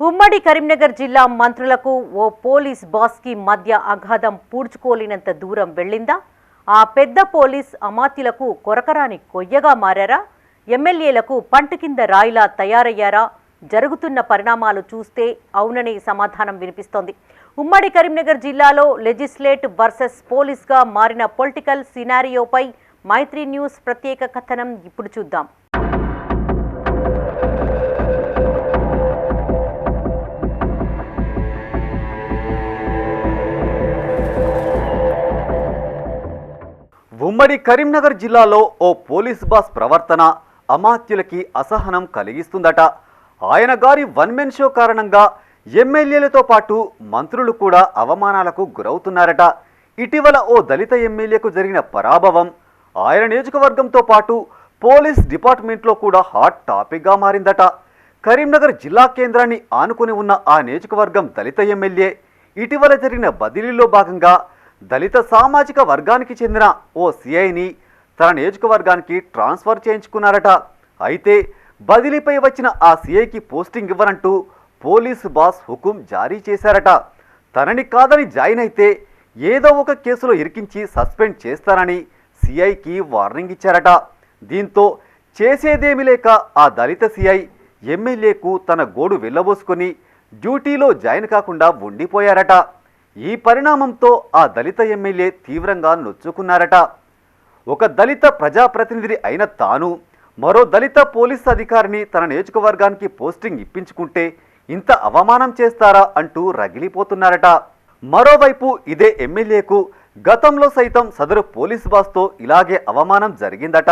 ఉమ్మడి కరీంనగర్ జిల్లా మంత్రులకు ఓ పోలీస్ బాస్కి మధ్య అగాధం పూడ్చుకోలేనంత దూరం వెళ్ళిందా? ఆ పెద్ద పోలీస్ అమాత్యులకు కొరకరాని కొయ్యగా మారారా? ఎమ్మెల్యేలకు పంట కింద రాయిలా తయారయ్యారా? జరుగుతున్న పరిణామాలు చూస్తే అవుననే సమాధానం వినిపిస్తోంది. ఉమ్మడి కరీంనగర్ జిల్లాలో లెజిస్లేట్ వర్సెస్ పోలీస్గా మారిన పొలిటికల్ సినారియోపై మైత్రి న్యూస్ ప్రత్యేక కథనం ఇప్పుడు చూద్దాం. ఉమ్మడి కరీంనగర్ జిల్లాలో ఓ పోలీస్ బాస్ ప్రవర్తన అమాత్యులకి అసహనం కలిగిస్తుందట. ఆయన గారి వన్ మెన్ షో కారణంగా ఎమ్మెల్యేలతో పాటు మంత్రులు కూడా అవమానాలకు గురవుతున్నారట. ఇటీవల ఓ దళిత ఎమ్మెల్యేకు జరిగిన పరాభవం ఆయన నియోజకవర్గంతో పాటు పోలీస్ డిపార్ట్మెంట్లో కూడా హాట్ టాపిక్గా మారిందట. కరీంనగర్ జిల్లా కేంద్రాన్ని ఆనుకుని ఉన్న ఆ నియోజకవర్గం దళిత ఎమ్మెల్యే ఇటీవల జరిగిన బదిలీలో భాగంగా దళిత సామాజిక వర్గానికి చెందిన ఓ సిఐని తన నియోజకవర్గానికి ట్రాన్స్ఫర్ చేయించుకున్నారట. అయితే బదిలీపై వచ్చిన ఆ సిఐకి పోస్టింగ్ ఇవ్వనంటూ పోలీసు బాస్ హుకుం జారీ చేశారట. తనని కాదని జాయిన్ అయితే ఏదో ఒక కేసులో ఇరికించి సస్పెండ్ చేస్తారని సిఐకి వార్నింగ్ ఇచ్చారట. దీంతో చేసేదేమీ లేక ఆ దళిత సిఐ ఎమ్మెల్యేకు తన గోడు వెళ్ళబోసుకొని డ్యూటీలో జాయిన్ కాకుండా ఉండిపోయారట. ఈ పరిణామంతో ఆ దళిత ఎమ్మెల్యే తీవ్రంగా నొచ్చుకున్నారట. ఒక దళిత ప్రజాప్రతినిధి అయిన తాను మరో దళిత పోలీస్ అధికారిని తన నియోజకవర్గానికి పోస్టింగ్ ఇప్పించుకుంటే ఇంత అవమానం చేస్తారా అంటూ రగిలిపోతున్నారట. మరోవైపు ఇదే ఎమ్మెల్యేకు గతంలో సైతం సదరు పోలీస్ బాస్తో ఇలాగే అవమానం జరిగిందట.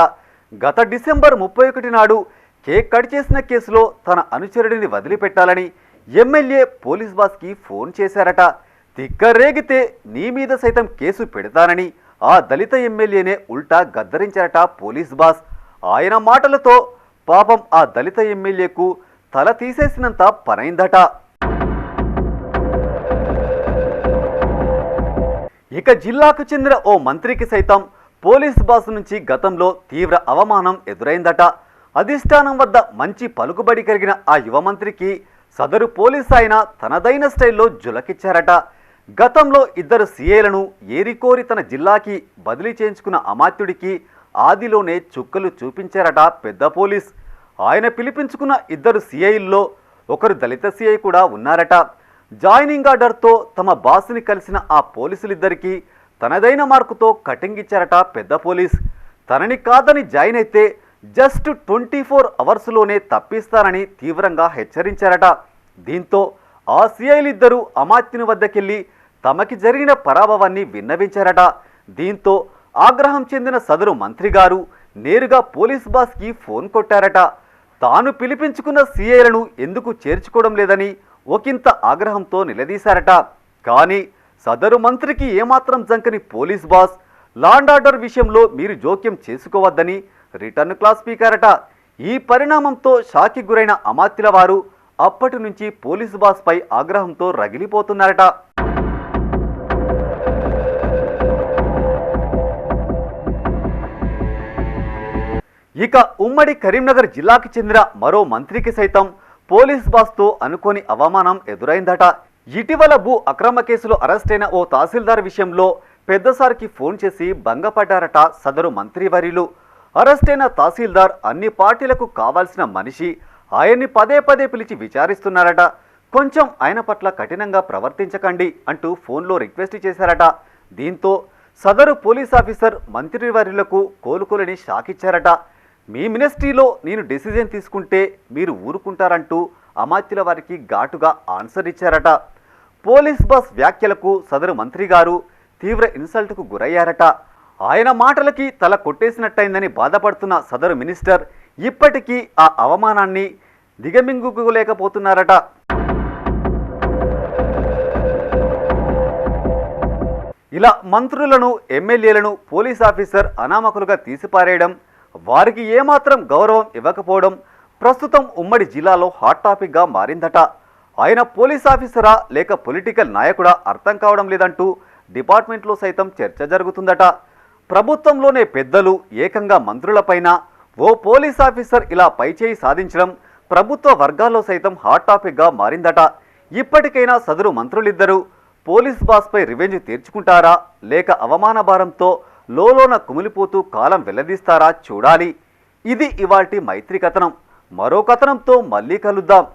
గత డిసెంబర్ ముప్పై ఒకటి నాడు కేక్ కట్ చేసిన కేసులో తన అనుచరుడిని వదిలిపెట్టాలని ఎమ్మెల్యే పోలీస్ బాస్కి ఫోన్ చేశారట. తిక్కరేగితే నీ మీద సైతం కేసు పెడతానని ఆ దళిత ఎమ్మెల్యేనే ఉల్టా గద్దరించారట పోలీస్ బాస్. ఆయన మాటలతో పాపం ఆ దళిత ఎమ్మెల్యేకు తల తీసేసినంత పనైందట. ఇక జిల్లాకు చెందిన ఓ మంత్రికి సైతం పోలీస్ బాస్ నుంచి గతంలో తీవ్ర అవమానం ఎదురైందట. అధిష్టానం వద్ద మంచి పలుకుబడి కలిగిన ఆ యువ మంత్రికి సదరు పోలీస్ ఆయన తనదైన స్టైల్లో జులకిచ్చారట. గతంలో ఇద్దరు సీఏలను ఏరికోరి తన జిల్లాకి బదిలీ చేయించుకున్న అమాత్యుడికి ఆదిలోనే చుక్కలు చూపించారట పెద్ద పోలీస్. ఆయన పిలిపించుకున్న ఇద్దరు సీఐల్లో ఒకరు దళిత సీఐ కూడా ఉన్నారట. జాయినింగ్ ఆర్డర్తో తమ బాస్ని కలిసిన ఆ పోలీసులిద్దరికీ తనదైన మార్కుతో కటింగ్ ఇచ్చారట పెద్ద పోలీస్. తనని కాదని జాయిన్ అయితే జస్ట్ ట్వంటీ ఫోర్ అవర్స్లోనే తప్పిస్తారని తీవ్రంగా హెచ్చరించారట. దీంతో ఆ సీఐలిద్దరూ అమాత్యుని వద్దకెళ్ళి తమకి జరిగిన పరాభవాన్ని విన్నవించారట. దీంతో ఆగ్రహం చెందిన సదరు మంత్రి గారు నేరుగా పోలీస్ బాస్కి ఫోన్ కొట్టారట. తాను పిలిపించుకున్న సీఐలను ఎందుకు చేర్చుకోవడం లేదని ఒకంత ఆగ్రహంతో నిలదీశారట. కానీ సదరు మంత్రికి ఏమాత్రం జంకని police boss law and order విషయంలో మీరు జోక్యం చేసుకోవద్దని రిటర్న్ క్లాస్ స్పీకరట. ఈ పరిణామంతో షాకి గురైన అమాత్యుల వారు అప్పటి నుంచి పోలీస్ బాస్పై ఆగ్రహంతో రగిలిపోతున్నారట. ఇక ఉమ్మడి కరీంనగర్ జిల్లాకి చెందిన మరో మంత్రికి సైతం పోలీస్ బాస్తో అనుకోని అవమానం ఎదురైందట. ఇటీవల భూ అక్రమ కేసులో అరెస్టైన ఓ తహసీల్దార్ విషయంలో పెద్దసారికి ఫోన్ చేసి భంగపడ్డారట సదరు మంత్రివర్యులు అరెస్టైన తహసీల్దార్ అన్ని పార్టీలకు కావాల్సిన మనిషి ఆయన్ని పదే పదే పిలిచి విచారిస్తున్నారట. కొంచెం ఆయన పట్ల కఠినంగా ప్రవర్తించకండి అంటూ ఫోన్లో రిక్వెస్ట్ చేశారట. దీంతో సదరు పోలీస్ ఆఫీసర్ మంత్రివర్యులకు కోలుకోలేని షాక్ ఇచ్చారట. మీ మినిస్ట్రీలో నేను డెసిజన్ తీసుకుంటే మీరు ఊరుకుంటారంటూ అమాత్యుల వారికి ఘాటుగా ఆన్సర్ ఇచ్చారట. పోలీస్ బస్ వ్యాఖ్యలకు సదరు మంత్రి గారు తీవ్ర ఇన్సల్ట్కు గురయ్యారట. ఆయన మాటలకి తల కొట్టేసినట్టయిందని బాధపడుతున్న సదరు మినిస్టర్ ఇప్పటికీ ఆ అవమానాన్ని దిగమింగుకోలేకపోతున్నారట. ఇలా మంత్రులను ఎమ్మెల్యేలను పోలీస్ ఆఫీసర్ అనామకులుగా తీసిపారేయడం వారికి ఏమాత్రం గౌరవం ఇవ్వకపోవడం ప్రస్తుతం ఉమ్మడి జిల్లాలో హాట్ టాపిక్గా మారిందట. ఆయన పోలీస్ ఆఫీసరా లేక పొలిటికల్ నాయకుడా అర్థం కావడం లేదంటూ డిపార్ట్మెంట్లో సైతం చర్చ జరుగుతుందట. ప్రభుత్వంలోనే పెద్దలు ఏకంగా మంత్రులపైన ఓ పోలీస్ ఆఫీసర్ ఇలా పైచేయి సాధించడం ప్రభుత్వ వర్గాల్లో సైతం హాట్ టాపిక్గా మారిందట. ఇప్పటికైనా సదరు మంత్రులిద్దరూ పోలీస్ బాస్పై రివెంజ్ తీర్చుకుంటారా? లేక అవమాన భారంతో లోలోన కుమిలిపోతూ కాలం వెల్లదీస్తారా చూడాలి. ఇది ఇవాల్టి మైత్రి కథనం. మరో కథనంతో మళ్ళీ కలుద్దాం.